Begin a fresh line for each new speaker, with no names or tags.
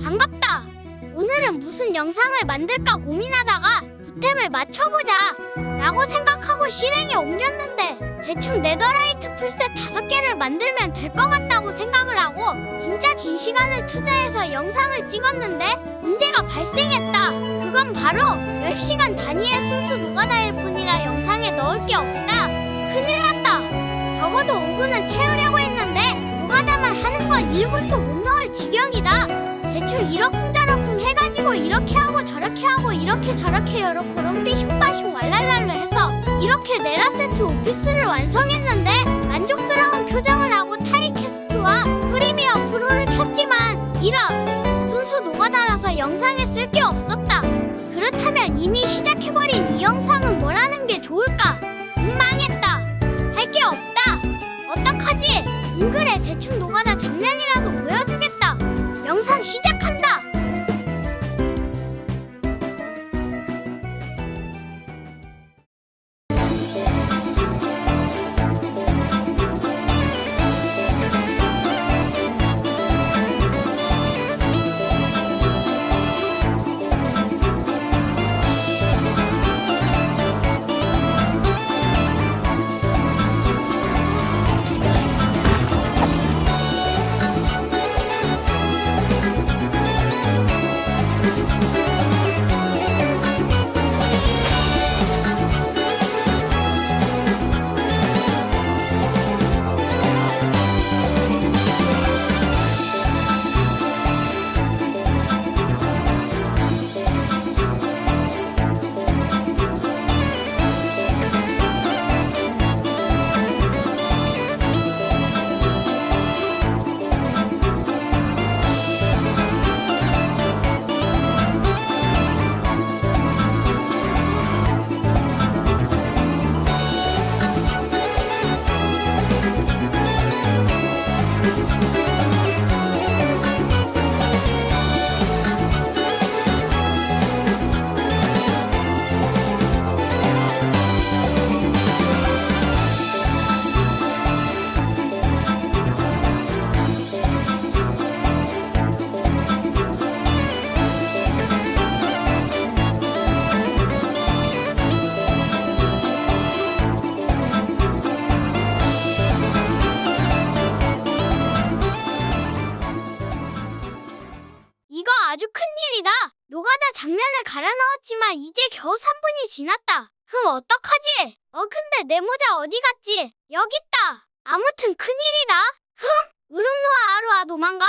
반갑다. 오늘은 무슨 영상을 만들까 고민하다가 부템을 맞춰보자. 라고 생각하고 실행에 옮겼는데 대충 네더라이트 풀셋 다섯 개를 만들면 될 것 같다고 생각을 하고 진짜 긴 시간을 투자해서 영상을 찍었는데 문제가 발생했다. 그건 바로 10시간 단위의 순수 노가다일 뿐이라 영상에 넣을 게 없다. 큰일 났다. 적어도 5분은 채우려고 했는데 노가다만 하는 건 1분도 못 넣을 지경이다. 대충 이러쿵저러쿵 해가지고 이렇게 하고 저렇게 하고 이렇게 저렇게 요렇고롬 삐슝빠슝 왈랄랄로 해서 이렇게 네라세트 오피스를 완성했는데 만족스러운 표정을 하고 타이캐스트와 프리미어 프로를 켰지만 이런 순수 노가다라서 영상에 쓸 게 없었다. 그렇다면 이미 시작해버린 이 영상은 뭐라는 게 좋을까? 음, 망했다. 할 게 없다. 어떡하지? 안 그래 대충 노가다 아주 큰일이다. 노가다 장면을 갈아 넣었지만 이제 겨우 3분이 지났다. 그럼 어떡하지? 어 근데 내 모자 어디 갔지? 여기 있다. 아무튼 큰일이다. 흠! 우릉노아 아루아 도망가.